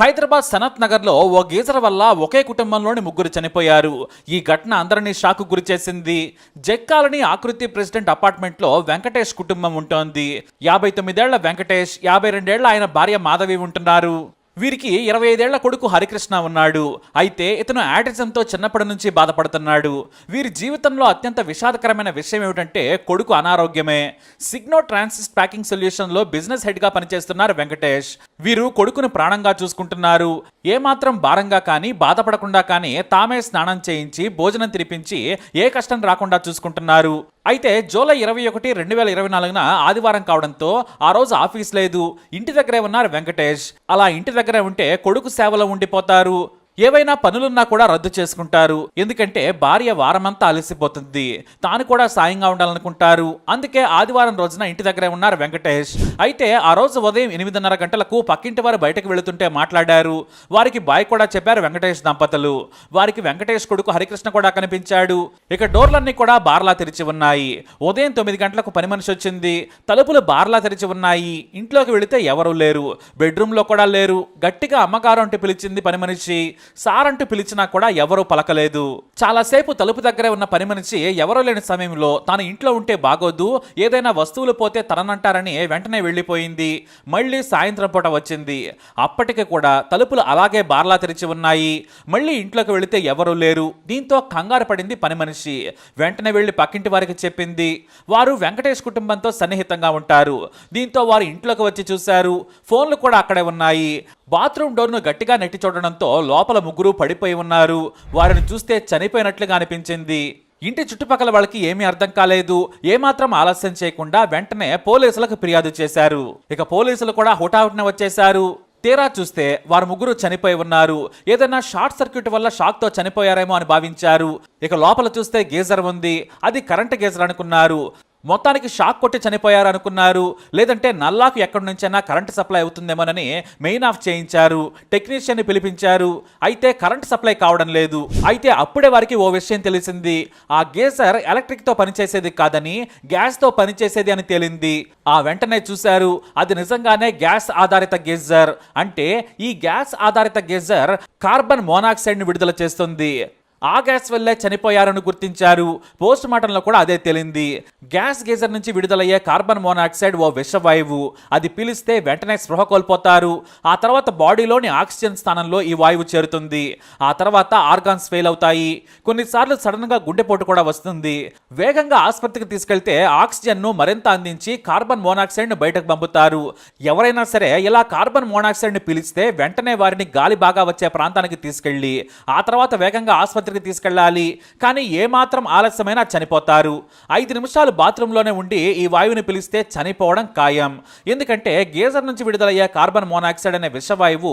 హైదరాబాద్ సనత్ నగర్లో ఓ గీజర్ వల్ల ఒకే కుటుంబంలోని ముగ్గురు చనిపోయారు. ఈ ఘటన అందరినీ షాకు గురి చేసింది. జెక్కాలని ఆకృతి ప్రెసిడెంట్ అపార్ట్మెంట్లో వెంకటేష్ కుటుంబం ఉంటోంది. యాభై తొమ్మిదేళ్ళ వెంకటేష్ యాభై రెండేళ్ళ ఆయన భార్య మాధవి ఉంటున్నారు. వీరికి ఇరవై ఐదేళ్ళ కొడుకు హరికృష్ణ ఉన్నాడు. అయితే ఇతను యాటిజంతో చిన్నప్పటి నుంచి బాధపడుతున్నాడు. వీరి జీవితంలో అత్యంత విషాదకరమైన విషయం ఏమిటంటే కొడుకు అనారోగ్యమే. సిగ్నో ట్రాన్సిస్ ప్యాకింగ్ సొల్యూషన్లో బిజినెస్ హెడ్గా పనిచేస్తున్నారు వెంకటేష్. వీరు కొడుకును ప్రాణంగా చూసుకుంటున్నారు. ఏమాత్రం భారంగా కానీ బాధపడకుండా కానీ తామే స్నానం చేయించి భోజనం తినిపించి ఏ కష్టం రాకుండా చూసుకుంటున్నారు. అయితే జూలై ఇరవై ఒకటి రెండు వేల ఇరవై నాలుగున ఆదివారం కావడంతో ఆ రోజు ఆఫీస్ లేదు. ఇంటి దగ్గరే ఉన్నారు వెంకటేష్. అలా ఇంటి దగ్గరే ఉంటే కొడుకు సేవలో ఉండిపోతారు. ఏవైనా పనులున్నా కూడా రద్దు చేసుకుంటారు. ఎందుకంటే భార్య వారమంతా అలసిపోతుంది. తాను కూడా సాయంగా ఉండాలనుకుంటారు. అందుకే ఆదివారం రోజున ఇంటి దగ్గరే ఉన్నారు వెంకటేష్. అయితే ఆ రోజు ఉదయం ఎనిమిదిన్నర గంటలకు పక్కింటి వారు బయటకు వెళుతుంటే మాట్లాడారు. వారికి బాయ్ కూడా చెప్పారు వెంకటేష్ దంపతులు. వారికి వెంకటేష్ కొడుకు హరికృష్ణ కూడా కనిపించాడు. ఇక డోర్లన్నీ కూడా బార్లా తెరిచి ఉన్నాయి. ఉదయం తొమ్మిది గంటలకు పని మనిషి వచ్చింది. తలుపులు బార్లా తెరిచి ఉన్నాయి. ఇంట్లోకి వెళితే ఎవరూ లేరు. బెడ్రూమ్లో కూడా లేరు. గట్టిగా అమ్మగారు పిలిచింది పని మనిషి. సార్ అంటూ పిలిచినా కూడా ఎవరూ పలకలేదు. చాలాసేపు తలుపు దగ్గరే ఉన్న పని మనిషి ఎవరూ లేని సమయంలో తాను ఇంట్లో ఉంటే బాగోదు ఏదైనా వస్తువులు పోతే తననంటారని వెంటనే వెళ్ళిపోయింది. మళ్ళీ సాయంత్రం పూట వచ్చింది. అప్పటికి కూడా తలుపులు అలాగే బార్లా తెరిచి ఉన్నాయి. మళ్ళీ ఇంట్లోకి వెళితే ఎవరూ లేరు. దీంతో కంగారు పడింది పని మనిషి. వెంటనే వెళ్ళి పక్కింటి వారికి చెప్పింది. వారు వెంకటేష్ కుటుంబంతో సన్నిహితంగా ఉంటారు. దీంతో వారు ఇంట్లోకి వచ్చి చూశారు. ఫోన్లు కూడా అక్కడే ఉన్నాయి. బాత్రూమ్ డోర్ను గట్టిగా నెట్టి చూడడంతో లోపల ముగ్గురు పడిపోయి ఉన్నారు. వారిని చూస్తే చనిపోయినట్లుగా అనిపించింది. ఇంటి చుట్టుపక్కల వాళ్ళకి ఏమీ అర్థం కాలేదు. ఏమాత్రం ఆలస్యం చేయకుండా వెంటనే పోలీసులకు ఫిర్యాదు చేశారు. ఇక పోలీసులు కూడా హుటాహుటిన వచ్చేశారు. తీరా చూస్తే వారు ముగ్గురు చనిపోయి ఉన్నారు. ఏదైనా షార్ట్ సర్క్యూట్ వల్ల షాక్తో చనిపోయారేమో అని భావించారు. ఇక లోపల చూస్తే గీజర్ ఉంది. అది కరెంట్ గీజర్ అనుకున్నారు. మొత్తానికి షాక్ కొట్టి చనిపోయారు అనుకున్నారు లేదంటే నల్లాకు ఎక్కడి నుంచైనా కరెంటు సప్లై అవుతుందేమోనని మెయిన్ ఆఫ్ చేయించారు. టెక్నీషియన్ని పిలిపించారు. అయితే కరెంట్ సప్లై కావడం లేదు. అయితే అప్పుడే వారికి ఓ విషయం తెలిసింది. ఆ గేజర్ ఎలక్ట్రిక్తో పనిచేసేది కాదని గ్యాస్తో పనిచేసేది అని తేలింది. ఆ వెంటనే చూశారు అది నిజంగానే గ్యాస్ ఆధారిత గేజర్ అంటే ఈ గ్యాస్ ఆధారిత గేజర్ కార్బన్ మోనాక్సైడ్ని విడుదల చేస్తుంది. ఆ గ్యాస్ వల్లే చనిపోయారని గుర్తించారు. పోస్ట్ మార్టంలో కూడా అదే తేలింది. గ్యాస్ గేజర్ నుంచి విడుదలయ్యే కార్బన్ మోనాక్సైడ్ ఓ విషవాయువు. అది పీలిస్తే వెంటనే స్పృహ కోల్పోతారు. ఆ తర్వాత బాడీలోని ఆక్సిజన్ స్థానంలో ఈ వాయువు చేరుతుంది. ఆ తర్వాత ఆర్గాన్స్ ఫెయిల్ అవుతాయి. కొన్నిసార్లు సడన్గా గుండెపోటు కూడా వస్తుంది. వేగంగా ఆసుపత్రికి తీసుకెళ్తే ఆక్సిజన్ను మరింత అందించి కార్బన్ మోనాక్సైడ్ను బయటకు పంపుతారు. ఎవరైనా సరే ఇలా కార్బన్ మోనాక్సైడ్ని పీలిస్తే వెంటనే వారిని గాలి బాగా వచ్చే ప్రాంతానికి తీసుకెళ్ళి ఆ తర్వాత వేగంగా ఆసుపత్రి ఆసుపత్రికి తీసుకెళ్ళాలి. కానీ ఏమాత్రం ఆలస్యమైనా చనిపోతారు. ఐదు నిమిషాలు బాత్రూంలోనే ఉండి ఈ వాయువుని పిలిస్తే చనిపోవడం ఖాయం. ఎందుకంటే గేజర్ నుంచి విడుదలయ్యే కార్బన్ మోనాక్సైడ్ అనే విషవాయువు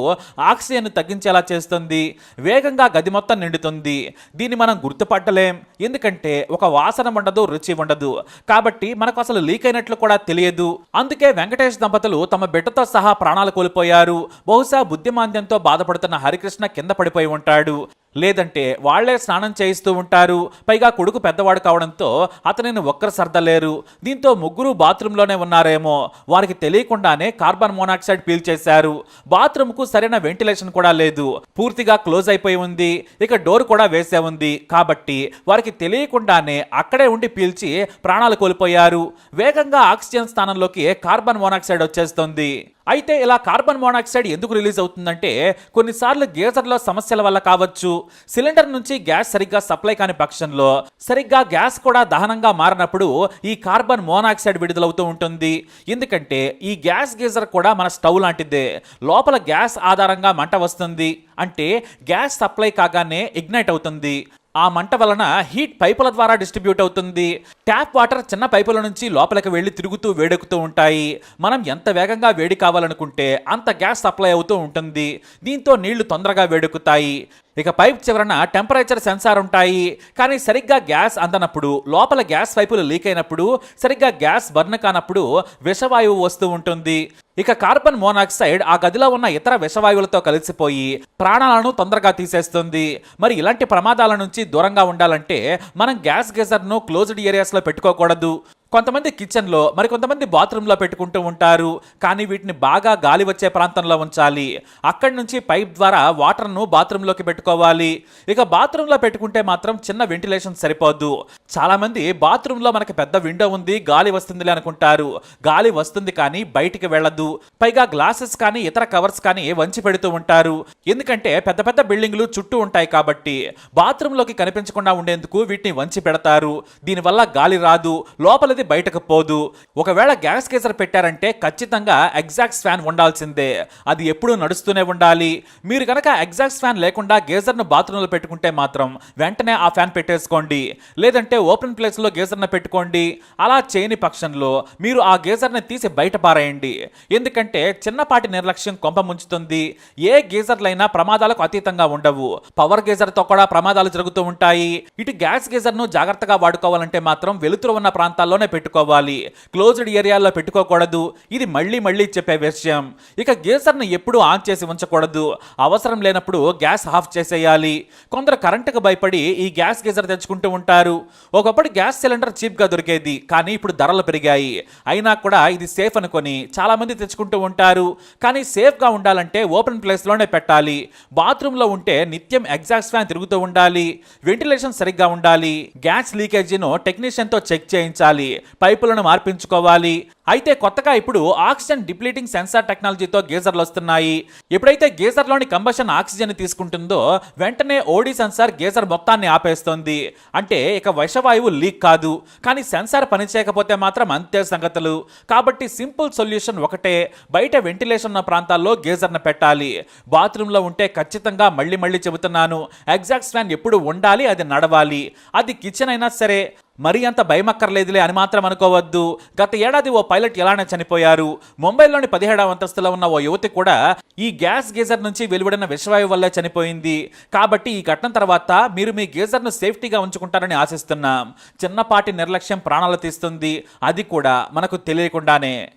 ఆక్సిజన్ తగ్గించేలా చేస్తుంది. వేగంగా గది మొత్తం నిండుతుంది. దీన్ని మనం గుర్తుపట్టలేం. ఎందుకంటే ఒక వాసన ఉండదు రుచి ఉండదు. కాబట్టి మనకు అసలు లీక్ అయినట్లు కూడా తెలియదు. అందుకే వెంకటేష్ దంపతులు తమ బిడ్డతో సహా ప్రాణాలు కోల్పోయారు. బహుశా బుద్ధిమాంద్యంతో బాధపడుతున్న హరికృష్ణ కింద పడిపోయి ఉంటాడు. లేదంటే వాళ్ళే స్నానం చేయిస్తూ ఉంటారు. పైగా కొడుకు పెద్దవాడు కావడంతో అతనిని ఒక్కరు సర్దలేరు. దీంతో ముగ్గురు బాత్రూంలోనే ఉన్నారేమో. వారికి తెలియకుండానే కార్బన్ మోనాక్సైడ్ పీల్చేశారు బాత్రూమ్కు సరైన వెంటిలేషన్ కూడా లేదు. పూర్తిగా క్లోజ్ అయిపోయి ఉంది. ఇక డోర్ కూడా వేసే ఉంది. కాబట్టి వారికి తెలియకుండానే అక్కడే ఉండి పీల్చి ప్రాణాలు కోల్పోయారు. వేగంగా ఆక్సిజన్ స్థానంలోకి కార్బన్ మోనాక్సైడ్ వచ్చేస్తుంది. అయితే ఇలా కార్బన్ మోనాక్సైడ్ ఎందుకు రిలీజ్ అవుతుందంటే కొన్నిసార్లు గీజర్లో సమస్యల వల్ల కావచ్చు. సిలిండర్ నుంచి గ్యాస్ సరిగ్గా సప్లై కాని పక్షంలో సరిగ్గా గ్యాస్ కూడా దహనంగా మారినప్పుడు ఈ కార్బన్ మోనాక్సైడ్ విడుదలవుతూ ఉంటుంది. ఎందుకంటే ఈ గ్యాస్ గీజర్ కూడా మన స్టవ్ లాంటిదే. లోపల గ్యాస్ ఆధారంగా మంట వస్తుంది. అంటే గ్యాస్ సప్లై కాగానే ఇగ్నైట్ అవుతుంది. ఆ మంట వలన హీట్ పైపుల ద్వారా డిస్ట్రిబ్యూట్ అవుతుంది. ట్యాప్ వాటర్ చిన్న పైపుల నుంచి లోపలికి వెళ్ళి తిరుగుతూ వేడెక్కుతూ ఉంటాయి. మనం ఎంత వేగంగా వేడి కావాలనుకుంటే అంత గ్యాస్ సప్లై అవుతూ ఉంటుంది. దీంతో నీళ్ళు తొందరగా వేడెక్కుతాయి. ఇక పైప్ చివరన టెంపరేచర్ సెన్సార్ ఉంటాయి. కానీ సరిగ్గా గ్యాస్ అందనప్పుడు లోపల గ్యాస్ పైపులు లీక్ అయినప్పుడు సరిగ్గా గ్యాస్ బర్న్ కానప్పుడు విషవాయువు వస్తూ ఉంటుంది. ఇక కార్బన్ మోనాక్సైడ్ ఆ గదిలో ఉన్న ఇతర విషవాయువులతో కలిసిపోయి ప్రాణాలను తొందరగా తీసేస్తుంది. మరి ఇలాంటి ప్రమాదాల నుంచి దూరంగా ఉండాలంటే మనం గ్యాస్ గేజర్ను క్లోజ్డ్ ఏరియాస్లో పెట్టుకోకూడదు. కొంతమంది కిచెన్లో మరి కొంతమంది బాత్రూమ్లో పెట్టుకుంటూ ఉంటారు కానీ వీటిని బాగా గాలి వచ్చే ప్రాంతంలో ఉంచాలి. అక్కడి నుంచి పైప్ ద్వారా వాటర్ను పెట్టుకోవాలి. ఇక బాత్రూమ్లో పెట్టుకుంటే మాత్రం చిన్న వెంటిలేషన్ సరిపోదు. చాలా మంది బాత్రూమ్లో మనకి పెద్ద విండో ఉంది గాలి వస్తుందిలే అనుకుంటారు. గాలి వస్తుంది కానీ బయటికి వెళ్ళదు. పైగా గ్లాసెస్ కానీ ఇతర కవర్స్ కానీ వంచి పెడుతూ ఉంటారు. ఎందుకంటే పెద్ద పెద్ద బిల్డింగ్లు చుట్టూ ఉంటాయి కాబట్టి బాత్రూమ్లోకి కనిపించకుండా ఉండేందుకు వీటిని వంచి పెడతారు. దీనివల్ల గాలి రాదు. లోపలిది బయటకు పోదు. ఒకవేళ గ్యాస్ గీజర్ పెట్టారంటే ఖచ్చితంగా ఎగ్జాక్ట్ ఫ్యాన్ ఉండాల్సిందే. అది ఎప్పుడూ నడుస్తూనే ఉండాలి. మీరు కనుక ఎగ్జాక్ట్ ఫ్యాన్ లేకుండా గేజర్ను బాత్రూంలో పెట్టుకుంటే మాత్రం వెంటనే ఆ ఫ్యాన్ పెట్టేసుకోండి. లేదంటే ఓపెన్ ప్లేస్లో గేజర్ను పెట్టుకోండి. అలా చేయని పక్షంలో మీరు ఆ గేజర్ని తీసి బయట పారేయండి. ఎందుకంటే చిన్నపాటి నిర్లక్ష్యం కొంప ముంచుతుంది. ఏ గేజర్లైనా ప్రమాదాలకు అతీతంగా ఉండవు. పవర్ గేజర్తో కూడా ప్రమాదాలు జరుగుతూ ఉంటాయి. ఇటు గ్యాస్ గేజర్ను జాగ్రత్తగా వాడుకోవాలంటే మాత్రం వెలుతురు ఉన్న ప్రాంతాల్లోనే పెట్టుకోవాలి. క్లోజ్డ్ ఏరియాలో పెట్టుకోకూడదు. ఇది మళ్ళీ మళ్ళీ చెప్పే విషయం. ఇక గీజర్ను ఎప్పుడూ ఆన్ చేసి ఉంచకూడదు. అవసరం లేనప్పుడు గ్యాస్ ఆఫ్ చేసేయాలి. కొందరు కరెంటుకు భయపడి ఈ గ్యాస్ గీజర్ తెచ్చుకుంటూ ఉంటారు. ఒకప్పుడు గ్యాస్ సిలిండర్ చీప్గా దొరికేది కానీ ఇప్పుడు ధరలు పెరిగాయి. అయినా కూడా ఇది సేఫ్ అనుకొని చాలామంది తెచ్చుకుంటూ ఉంటారు. కానీ సేఫ్గా ఉండాలంటే ఓపెన్ ప్లేస్లోనే పెట్టాలి. బాత్రూంలో ఉంటే నిత్యం ఎగ్జాస్ట్ ఫ్యాన్ తిరుగుతూ ఉండాలి. వెంటిలేషన్ సరిగ్గా ఉండాలి. గ్యాస్ లీకేజీను టెక్నీషియన్తో చెక్ చేయించాలి. పైపులను మార్పించుకోవాలి. అయితే కొత్తగా ఇప్పుడు ఆక్సిజన్ డిప్లీటింగ్ సెన్సార్ టెక్నాలజీతో గీజర్లు వస్తున్నాయి. ఎప్పుడైతే గీజర్లోని కంబషన్ ఆక్సిజన్ తీసుకుంటుందో వెంటనే ఓడి సెన్సార్ గీజర్ మొత్తాన్ని ఆపేస్తుంది. అంటే ఇక విషవాయువు లీక్ కాదు. కానీ సెన్సార్ పనిచేయకపోతే మాత్రం అంతే సంగతులు. కాబట్టి సింపుల్ సొల్యూషన్ ఒకటే. బయట వెంటిలేషన్ ఉన్న ప్రాంతాల్లో గీజర్ను పెట్టాలి. బాత్రూంలో ఉంటే ఖచ్చితంగా మళ్ళీ మళ్ళీ చెబుతున్నాను. ఎగ్జాక్ట్ ఫ్యాన్ ఎప్పుడు ఉండాలి అది నడవాలి. అది కిచెన్ అయినా సరే. మరీ అంత భయమక్కర్లేదులే అని మాత్రం అనుకోవద్దు. గత ఏడాది ఓ పైలట్ ఎలానే చనిపోయారు. ముంబైలోని పదిహేడవ అంతస్తులో ఉన్న ఓ యువతి కూడా ఈ గ్యాస్ గీజర్ నుంచి వెలువడిన విషవాయువు వల్లే చనిపోయింది. కాబట్టి ఈ ఘటన తర్వాత మీరు మీ గీజర్ను సేఫ్టీగా ఉంచుకుంటారని ఆశిస్తున్నాం. చిన్నపాటి నిర్లక్ష్యం ప్రాణాలు తీస్తుంది. అది కూడా మనకు తెలియకుండానే.